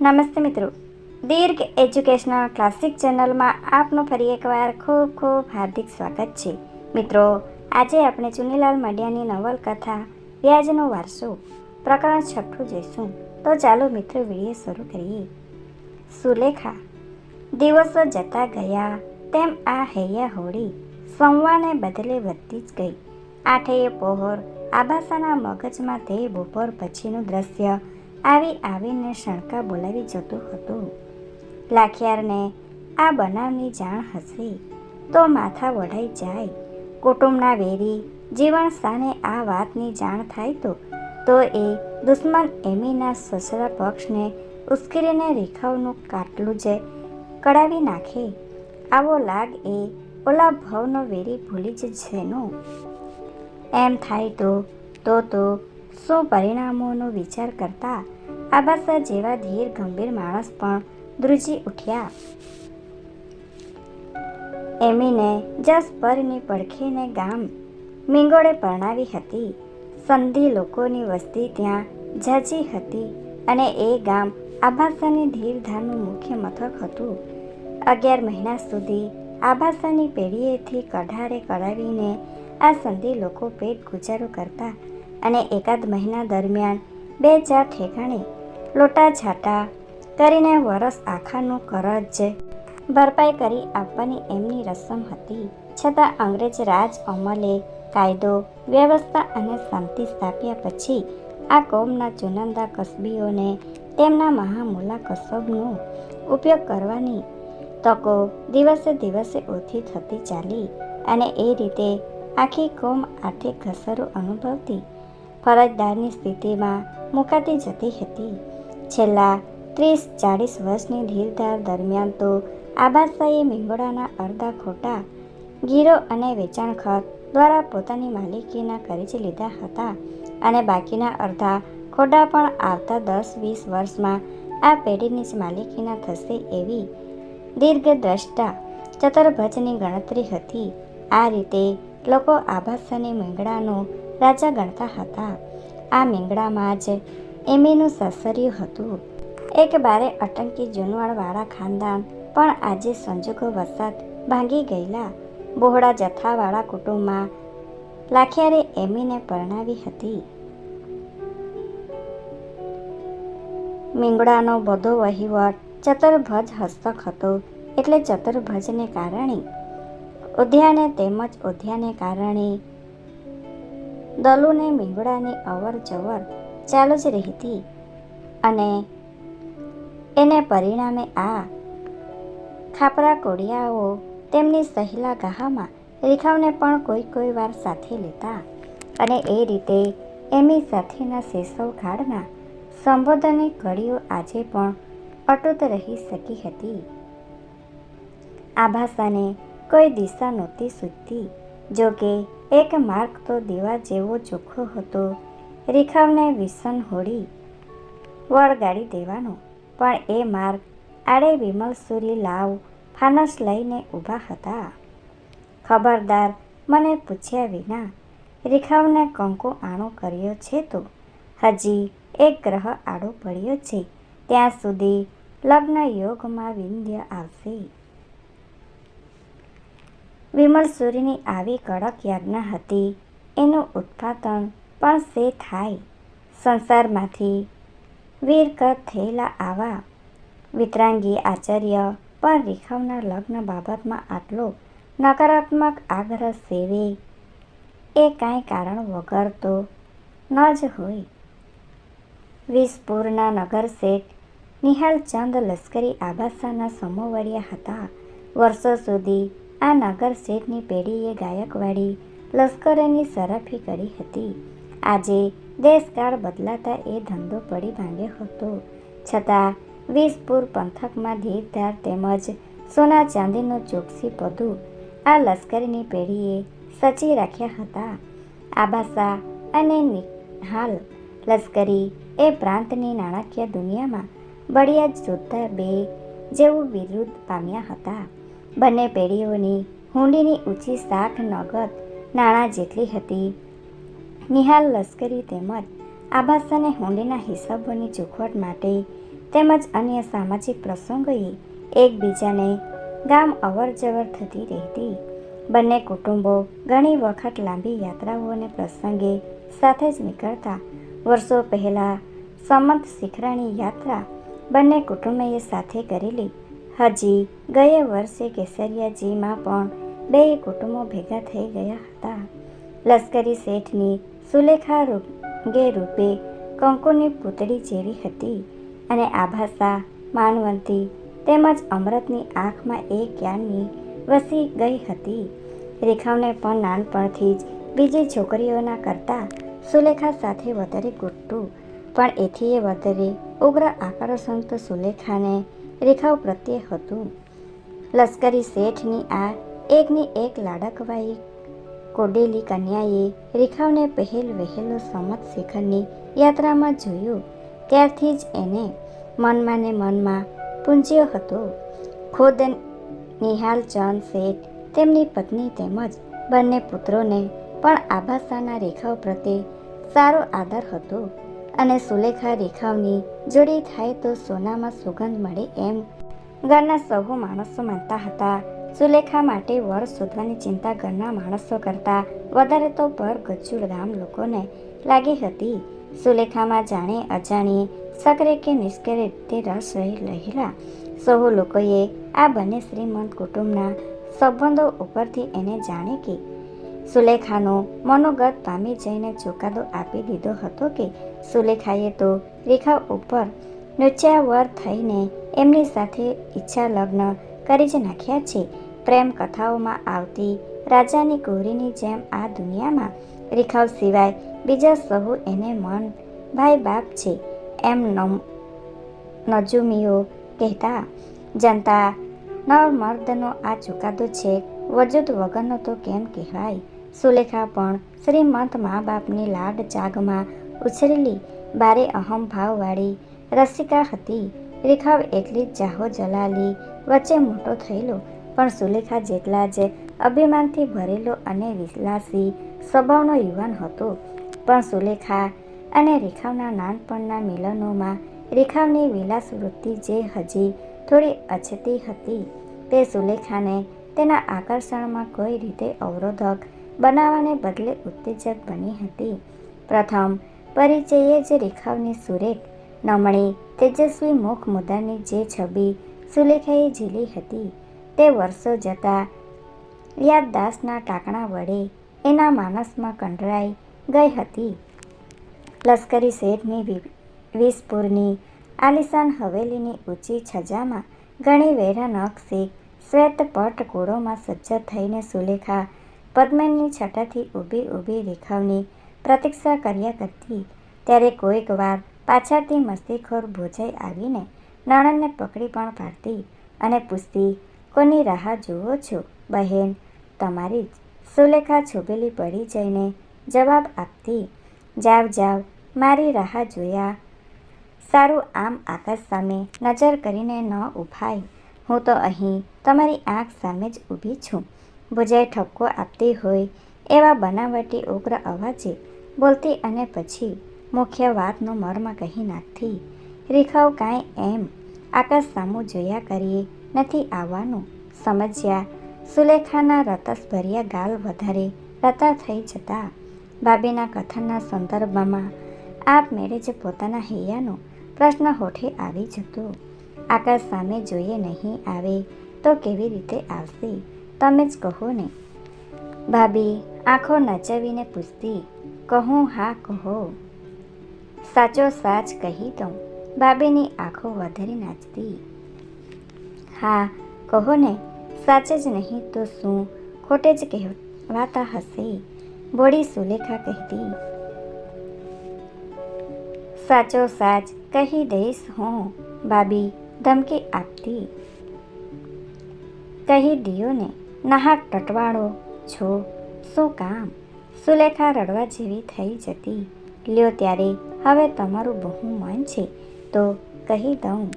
નમસ્તે મિત્રો. દીર્ઘ educational classic ચેનલમાં આપનું ફરી એકવાર ખૂબ ખૂબ હાર્દિક સ્વાગત છે. મિત્રો, આજે આપણે ચુનીલાલ મડિયાની નવલકથા વ્યાજનો વારસો, પ્રકરણ છઠ્ઠું જોઈશું. તો ચાલો મિત્રો, વીડિયો શરૂ કરીએ. સુલેખા, દિવસો જતા ગયા, તેમ આ હૈયા હોળી. સંવાને બદલે વધતી જ ગઈ. આઠેય પહોર આભાસાના મગજમાં તે બપોર પછીનું દ્રશ્ય આવી આવીને શણકા બોલાવી જતું હતું. લાખિયારને આ બનાવની જાણ હશે તો માથા વઢાઈ જાય. કુટુંબના વેરી જીવન સાને આ વાતની જાણ થાય તો તો એ દુશ્મન એમીના સસરા પક્ષને ઉશ્કેરીને રેખાઓનું કાટલું જ કડાવી નાખે. આવો લાગ એ ઓલા ભવનો વેરી ભૂલી જ છેનો એમ થાય તો તો તો શું પરિણામોનો વિચાર કરતા આબાસા જેવા ધીર ગંભીર માણસ પણ ધ્રુજી ઉઠ્યા. એમીને જસપરની પડખીને ગામ મીંગોળે પરણાવી હતી. સંધિ લોકોની વસ્તી ત્યાં ઝાઝી હતી અને એ ગામ આભાસાની ધીરધારનું મુખ્ય મથક હતું. અગિયાર મહિના સુધી આભાસાની પેઢીએથી કઢારે કઢાવીને આ સંધિ લોકો પેટ ગુજારો કરતા અને એકાદ મહિના દરમિયાન બે ચાર ઠેકાણે લોટા છાટા કરીને વરસ આખાનું કરજ ભરપાઈ કરી આપવાની એમની રસમ હતી. છતાં અંગ્રેજ રાજ અમલે કાયદો, વ્યવસ્થા અને શાંતિ સ્થાપ્યા પછી આ કોમના ચુનંદા કસબીઓને તેમના મહામૂલા કસબનો ઉપયોગ કરવાની તકો દિવસે દિવસે ઓછી થતી ચાલી અને એ રીતે આખી કોમ આર્થિક ઘસરો અનુભવતી ફરજદારની સ્થિતિમાં મુકાતી જતી હતી. છેલ્લા ત્રીસ ચાળીસ વર્ષની ધીરધાર દરમિયાન તો આબાદશાહી મીંગોડાના અડધા ખોટા ગીરો અને વેચાણ ખત દ્વારા પોતાની માલિકીના કરી જ લીધા હતા અને બાકીના અડધા ખોટા પણ આવતા દસ વીસ વર્ષમાં આ પેઢીની જ માલિકીના થશે એવી દીર્ઘદ્રષ્ટા ચતરભજની ગણતરી હતી. આ રીતે લોકો આભાસાની મીંગડાનો રાજા ગણતા હતા. આ મીંગડામાં જ એમીનું સાસરિયું હતું. એક બારે અટંકી જૂનવાળવાળા ખાનદાન, પણ આજે સંજોગો વરસાદ ભાંગી ગયેલા. બહોળા જથ્થાવાળા કુટુંબમાં લાખિયારે એમીને પરણાવી હતી. મીંગડાનો બધો વહીવટ ચતુર્ભજ હસ્તક હતો, એટલે ચતુર્ભજને કારણે, ઉદ્યાને તેમજ ઉદ્યાને કારણે દલુને મીંગડાની અવર જવર ચાલુ જ રહેતી અને એને પરિણામે આ ખાપરા કોડિયાઓ તેમની સહેલા ગાહામાં રેખાઓને પણ કોઈ કોઈ વાર સાથે લેતા અને એ રીતે એમની સાથેના શેષવ સંબોધનની કડીઓ આજે પણ અટૂટ રહી શકી હતી. આ ભાષાને કોઈ દિશા નહોતી સૂચતી જો કે એક માર્ગ તો દીવા જેવો ચોખ્ખો હતો રેખાવને વિસન હોડી વળગાડી દેવાનો. પણ એ માર્ગ આડે વિમલ સુરી લાવ ફાનસ લઈને ઊભા હતા. ખબરદાર મને પૂછ્યા વિના રેખાવને કંકુ આણો કર્યો છે તો? હજી એક ગ્રહ આડો પડ્યો છે. ત્યાં સુધી લગ્ન યોગમાં વિંધ્ય આવશે. વિમલ સૂર્યની આવી કડક યાજ્ઞા હતી. એનું ઉત્પાદન પણ સે થાય. સંસારમાંથી વીરકત થયેલા આવા વિતરાંગી આચાર્ય પણ રેખાવના લગ્ન બાબતમાં આટલો નકારાત્મક આગ્રહ સેવે. એ કાંઈ કારણ વગર તો ન જ હોય. વિસપુરના નગર શેઠ નિહાલચંદ લશ્કરી આબાસાના સમોવડિયા હતા. વર્ષો સુધી આ નગર શેઠની પેઢીએ ગાયકવાડી લશ્કરની સરાફી કરી હતી. આજે દેશકાળ બદલાતા એ ધંધો પડી ભાંગ્યો હતો. છતાં વીસપુર પંથકમાં ધીરધાર તેમજ સોના ચાંદીનું ચોકસી પદું આ લશ્કરીની પેઢીએ સચી રાખ્યા હતા. આબાસા અને નિહાલ લશ્કરી એ પ્રાંતની નાણાકીય દુનિયામાં બળિયા જોતા બે જેવું વિરુદ્ધ પામ્યા હતા. બંને પેઢીઓની હુંડીની ઊંચી શાખ નગદ નાણાં જેટલી હતી નિહાલ લશ્કરી તેમજ આભાસ અને હુંડીના હિસાબોની ચૂકવટ માટે તેમજ અન્ય સામાજિક પ્રસંગોએ એકબીજાને ગામ અવરજવર થતી રહેતી. બંને કુટુંબો ઘણી વખત લાંબી યાત્રાઓ અને પ્રસંગે સાથે જ નીકળતા. વર્ષો પહેલાં સમંત શિખરાણી યાત્રા બંને કુટુંબએ સાથે કરેલી. હજી ગયા વર્ષે કેસરિયાજીમાં પણ બે કુટુંબો ભેગા થઈ ગયા હતા. લશ્કરી શેઠની સુલેખા રૂપે રૂપે કંકુની પૂતળી જેવી હતી અને આભાસા, માનવંતી તેમજ અમૃતની આંખમાં એક જ્ઞાનની વસી ગઈ હતી. રેખાવને પણ નાનપણથી જ બીજી છોકરીઓના કરતાં સુલેખા સાથે વધારે ગુટતું પણ એથીએ વધારે ઉગ્ર આકર્ષણ તો સુલેખાને રેખાઓ પ્રત્યે હતું. લશ્કરી શેઠની આ એકની એક લાડકવાઈ કોડેલી કન્યાએ રેખાવને પહેલ વહેલો સમત શિખરની યાત્રામાં જોયું. ત્યારથી જ એને મનમાં ને મનમાં પૂંજ્યો હતો. ખુદ નિહાલચંદ શેઠ, તેમની પત્ની તેમજ બંને પુત્રોને પણ આભાસાના રેખાઓ પ્રત્યે સારો આદર હતો. અને સુલેખા રેખાઓની જોડી થાય તો સોનામાં સુગંધ મળે એમ ઘરના સહુ માણસો માનતા હતા. સુલેખા માટે વર શોધવાની ચિંતા ઘરના માણસો કરતાં વધારે તો પર ગચ્ચુલ ગામ લોકોને લાગી હતી. સુલેખામાં જાણે અજાણીએ સકરે કે નિષ્કરે તે રસ રહી રહેલા સહુ લોકોએ આ બંને શ્રીમંત કુટુંબના સંબંધો ઉપરથી એને જાણે કે સુલેખાનો મનોગત પામી જઈને ચુકાદો આપી દીધો હતો કે સુલેખાએ તો રેખા ઉપર નૃત્યાવર થઈને એમની સાથે ઈચ્છા લગ્ન કરી જ નાખ્યા છે. પ્રેમ કથાઓમાં આવતી રાજાની ગોરીની જેમ આ દુનિયામાં રીખાવ સિવાય બીજા સહુ એને મન, ભાઈ, બાપ છે. એમ નજુમીઓ કહેતા, જનતા, નર મર્દનો આ ચુકાદો છે. વજૂદ વગરનો તો કેમ કહેવાય? સુલેખા પણ શ્રીમંત મા બાપની લાડ ચાગમાં ઉછરેલી. બારે અહમ ભાવવાળી રસિકા હતી. રેખાવ એટલી જાહો જલાલી, વચ્ચે મોટો થયેલો પણ સુલેખા જેટલા જ અભિમાનથી ભરેલો અને વિલાસી સ્વભાવનો યુવાન હતો. પણ સુલેખા અને રેખાવના નાનપણના મિલનોમાં રેખાવની વિલાસ વૃત્તિ જે હજી થોડી અછતી હતી, તે સુલેખાને તેના આકર્ષણમાં કોઈ રીતે અવરોધક બનાવવાને બદલે ઉત્તેજક બની હતી. પ્રથમ પરિચયે જ રેખાવની સુરેખ, નમણી, તેજસ્વી મુખ મુદ્દાની જે છબી સુલેખાએ ઝીલી હતી તે વર્ષો જતાં યાદદાસના ટાંકણા વડે એના માનસમાં કંડરાઈ ગઈ હતી. લશ્કરી શેઠની વિસપુરની આલિશાન હવેલીની ઊંચી છજામાં ઘણી વેરા નખશીક શ્વેત પટ કોળોમાં સજ્જ થઈને સુલેખા પદ્મની છટાથી ઊભી ઊભી રેખાવની પ્રતીક્ષા કર્યા કરતી. ત્યારે કોઈક વાર પાછળથી મસ્તીખોર ભોજાઈ આવીને નણંદને પકડી પણ પાડતી અને પૂછતી કોની રાહ જુઓ છો, બહેન. તમારી જ સુલેખા છુબેલી પડી જઈને જવાબ આપતી, જાવ જાવ, મારી રાહ જોયા. સારું આમ આકાશ સામે નજર કરીને ન ઉભાય. હું તો અહીં તમારી આંખ સામે જ ઊભી છું. ભુજાઈ ઠપકો આપતી હોય એવા બનાવટી ઉગ્ર અવાજે બોલતી અને પછી મુખ્ય વાતનો મર્મ કહી નાખતી, રેખાઓ કાંઈ એમ. આકાશ સામું જોયા કરીએ, નથી આવવાનું. સમજ્યા. સુલેખાના રતસભર્યા ગાલ વધારે રતા થઈ જતા ભાભીના કથનના સંદર્ભમાં આપમેળે જ પોતાના હૈયાનો પ્રશ્ન હોઠે આવી જતો. આકાશ સામે જોઈએ નહીં આવે તો કેવી રીતે આવશે? તમે જ કહો ને. ભાભી આંખો નચાવીને પૂછતી, કહું હા, કહો. સાચો સાચ કહી દઉં. ભાભીની આંખો વધારે નાચતી. હા કહો ને, સાચે જ નહીં તો શું? ખોટે જ કહેવાતા હશે. બોડી સુલેખા કહેતી. સાચો સાચ કહી દઈશ હું બાબી ધમકી આપતી. કહી દિયો ને, નાહાક ટટવાળો છો, શું કામ? સુલેખા રડવા જેવી થઈ જતી. લ્યો ત્યારે, હવે તમારું બહુ મન છે, તો કહી દઉં.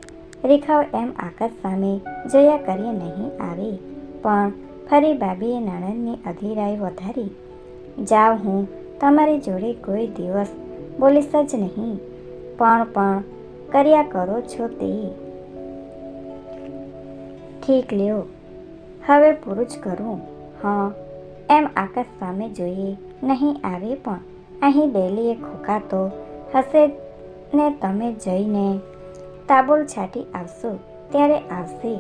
રેખાઓ એમ આકાશ સામે જોયા કરીએ નહીં આવે. પણ ફરી બાબીએ નણંદની અધીરાઈ વધારી જાવ હું તમારી જોડે કોઈ દિવસ બોલીશ જ નહીં, પણ પણ કર્યા કરો છો તે. ઠીક લ્યો, હવે પૂરું જ કરું. હા, એમ આકાશ સામે જોઈએ નહીં આવે પણ અહીં ડેલીએ ખોકાતો, હશે ને તમે જઈને તાબોલ છાટી આવશો, ત્યારે આવશે.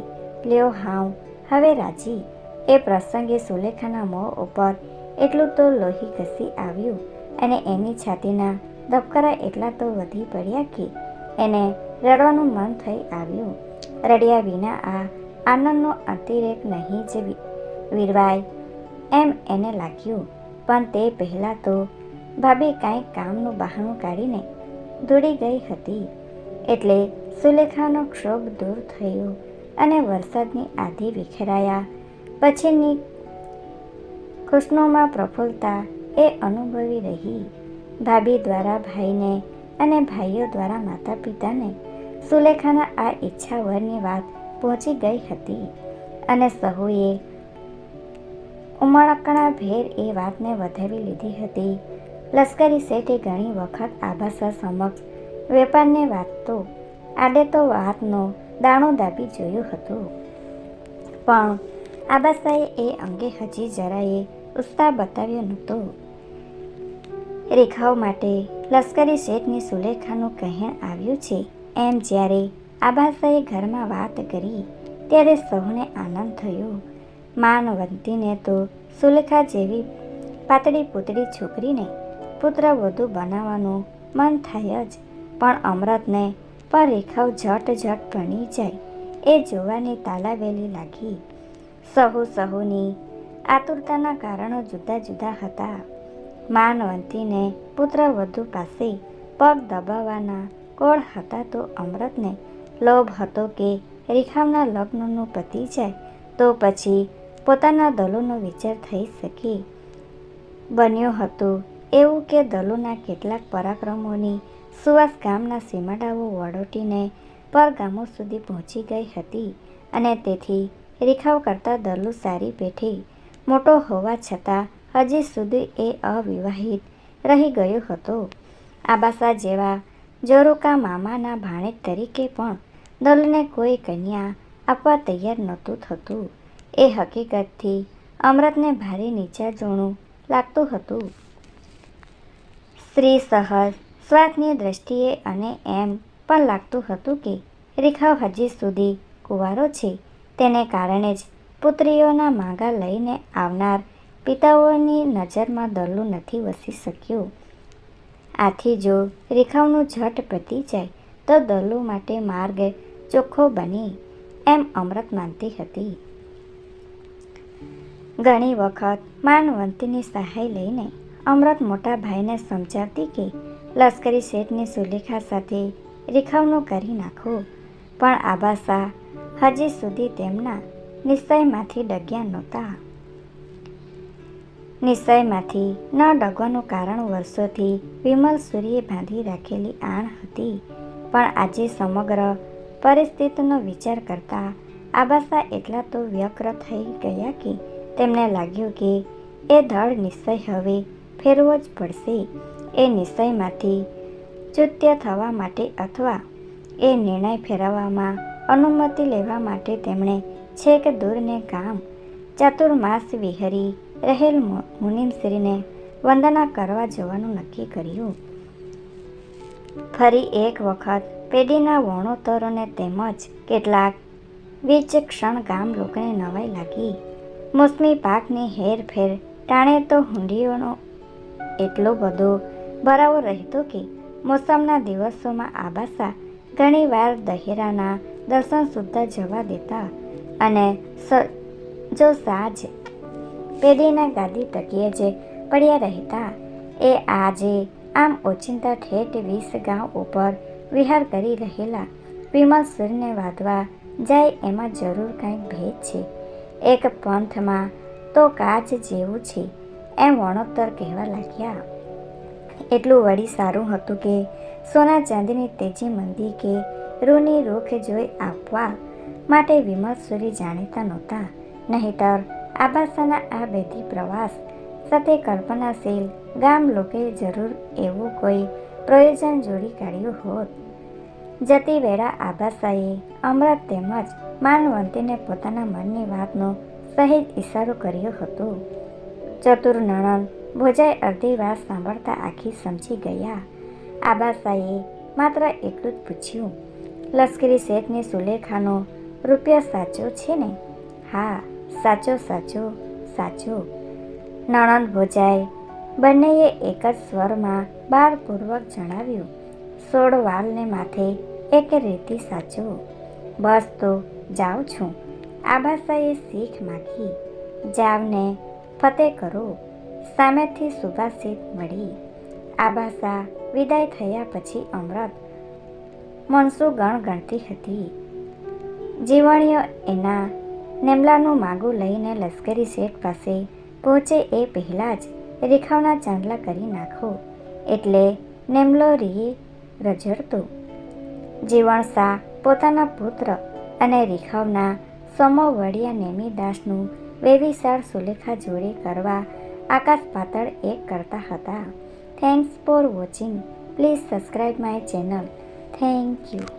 લ્યો હાઉ, હવે રાજી. એ પ્રસંગે સુલેખાના મોં ઉપર એટલું તો લોહી ઘસી આવ્યું અને એની છાતીના ધબકારા એટલા તો વધી પડ્યા કે એને રડવાનું મન થઈ આવ્યું. રડ્યા વિના આ આનંદનો અતિરેક નહીં જ વીરવાય એમ એને લાગ્યું. પણ તે પહેલાં તો ભાભી કાંઈક કામનું બહાનું કાઢીને દોડી ગઈ હતી. એટલે સુલેખાનો ક્ષોભ દૂર થયો અને વરસાદની આધી વિખેરાયા. પછીની ખુશનુમાં પ્રફુલ્લતા એ અનુભવી રહી. ભાભી દ્વારા ભાઈને અને ભાઈઓ દ્વારા માતા પિતાને સુલેખાના આ ઈચ્છાવરની વાત પહોંચી ગઈ હતી અને સહુએ ઉમળકણા ભેર એ વાતને વધાવી લીધી હતી. લશ્કરી શેઠે ઘણી વખત આભાસા સમક્ષ વેપારને તો આડે તો વાતનો દાણો દાબી જોયું હતું. પણ આબાસાએ એ અંગે હજી જરાયે ઉત્સાહ બતાવ્યો નહોતો. રેખાઓ માટે લશ્કરી શેઠની સુલેખાનું કહેણ આવ્યું છે એમ જ્યારે આબાસાએ ઘરમાં વાત કરી ત્યારે સૌને આનંદ થયો. માનવંતીને તો સુલેખા જેવી પાતળી પૂતળી છોકરીને પુત્ર વધુ બનાવવાનું મન થાય જ પણ અમૃતને પણ રેખાઓ ઝટ ઝટ ભણી જાય. એ જોવાની તાલાવેલી લાગી. સહુ સહુની આતુરતાના કારણો જુદા જુદા હતા. માનવંતીને પુત્ર વધુ પાસે પગ દબાવવાના કોળ હતા તો અમૃતને લોભ હતો કે રેખાવના લગ્નનું પતી જાય તો પછી પોતાના દલોનો વિચાર થઈ શકે. બન્યું હતું એવું કે દલોના કેટલાક પરાક્રમોની સુવાસ ગામના સીમાડાઓ વડોટીને પરગામો સુધી પહોંચી ગઈ હતી અને તેથી રેખાવ કરતાં દલુ સારી પેઠી મોટો હોવા છતાં હજી સુધી એ અવિવાહિત રહી ગયો હતો. આબાસા જેવા જોરુકા મામાના ભાણેજ તરીકે પણ દલને કોઈ કન્યા આપવા તૈયાર નહોતું થતું. એ હકીકતથી અમૃતને ભારે નીચા જોણું લાગતું હતું. સ્ત્રી સહજ સ્વાદની દ્રષ્ટિએ અને એમ પણ લાગતું હતું કે રેખાવ હજી સુધી કુંવારો છે. તેને કારણે જ પુત્રીઓના માંગા લઈને આવનાર પિતાઓની નજરમાં દલ્લું નથી વસી શક્યું. આથી જો રેખાવનું ઝટ પતી જાય, તો દલ્લુ માટે માર્ગ ચોખ્ખો બની એમ અમૃત માનતી હતી. ઘણી વખત માનવંતીની સહાય લઈને અમૃત મોટા ભાઈને સમજાવતી કે લશ્કરી શેઠની સુલેખા સાથે રેખાવનું કરી નાખો. પણ આબાસા હજી સુધી તેમના નિશ્ચયમાંથી ડગ્યા નહોતા. નિશ્ચયમાંથી ન ડગવાનું કારણ વર્ષોથી વિમલ સૂર્યે બાંધી રાખેલી આણ હતી. પણ આજે સમગ્ર પરિસ્થિતિનો વિચાર કરતા આબાસા એટલા તો વ્યગ્ર થઈ ગયા કે તેમને લાગ્યું કે એ ધડ નિશ્ચય હવે ફેરવો જ પડશે. એ નિશ્ચયમાંથી ચુત્ય થવા માટે અથવા એ નિર્ણય ફેરવવામાં અનુમતિ લેવા માટે તેમણે છેક દૂરને ગામ, ચતુર્માસ વિહરી રહેલ મુનિમશ્રીને વંદના કરવા જવાનું નક્કી કર્યું. ફરી એક વખત પેઢીના વણોતરોને તેમજ કેટલાક વિચક્ષણ ગામ લોકોને નવાઈ લાગી. મોસમી પાકની હેરફેર ટાણે તો હુંડીઓનો એટલો બધો ભરાવો રહેતો કે? મોસમના દિવસોમાં આબાસા ઘણીવાર દહેરાના દર્શન સુદ્ધા જવા દેતા અને જો સાજ પેઢીના ગાદી તકીએ જે પડ્યા રહેતા, એ આજે આમ ઓચિંતા ઠેઠ વીસ ગાંવ ઉપર વિહાર કરી રહેલા. વિમલ સૂરને વાદવા જાય એમાં જરૂર કંઈક ભેદ છે. એક પંથમાં તો કાચ જેવું છે, એમ વણોત્તર કહેવા લાગ્યા. એટલું વળી સારું હતું કે સોના ચાંદીની તેજી મંદી કે રૂની રોખ જોઈ આપવા માટે વિમર્શરી જાણીતા નહોતા. નહીતર આબાસાના આ બેથી પ્રવાસ સાથે કલ્પનાશીલ ગામ લોકોએ જરૂર એવું કોઈ પ્રયોજન જોડી કાઢ્યું હોત. જતી વેળા આબાસાએ અમૃત તેમજ માનવંતીને પોતાના મનની વાતનો સહેજ ઈશારો કર્યો હતો. ચતુર નણંદ ભોજાએ અડધી વાત સાંભળતા આખી સમજી ગયા. આબાસાએ માત્ર એટલું જ પૂછ્યું, લશ્કરી શેઠની સુલેખાનો રૂપિયા સાચો છે ને? હા, સાચો સાચો સાચો. નણંદ ભોજાએ બંનેએ એક જ સ્વરમાં બાળપૂર્વક જણાવ્યું, સોળ વાલને માથે એક રેતી સાચો. બસ તો જાઉં છું. આબાસાએ શીખ માગી, જાવને ફતે કરો. સામેથી સુભાષિત મળી. આબાસા વિદાય થયા પછી અમૃત મનસુ ગણ ગણતી હતી. જીવણીઓ એના નેમલાનું માગું લઈને લશ્કરી શેઠ પાસે પહોંચે એ પહેલાં જ રેખાઓના ચાંદલા કરી નાખો. એટલે નેમલો રીએ રજડતો. જીવણ શાહ પોતાના પુત્ર અને રેખાઓના સમોવડિયા નેમીદાસનું વેવિશાળ સુલેખા જોડે કરવા આકાશ પાતળ એક કરતા હતા. Thanks for watching please subscribe my channel thank you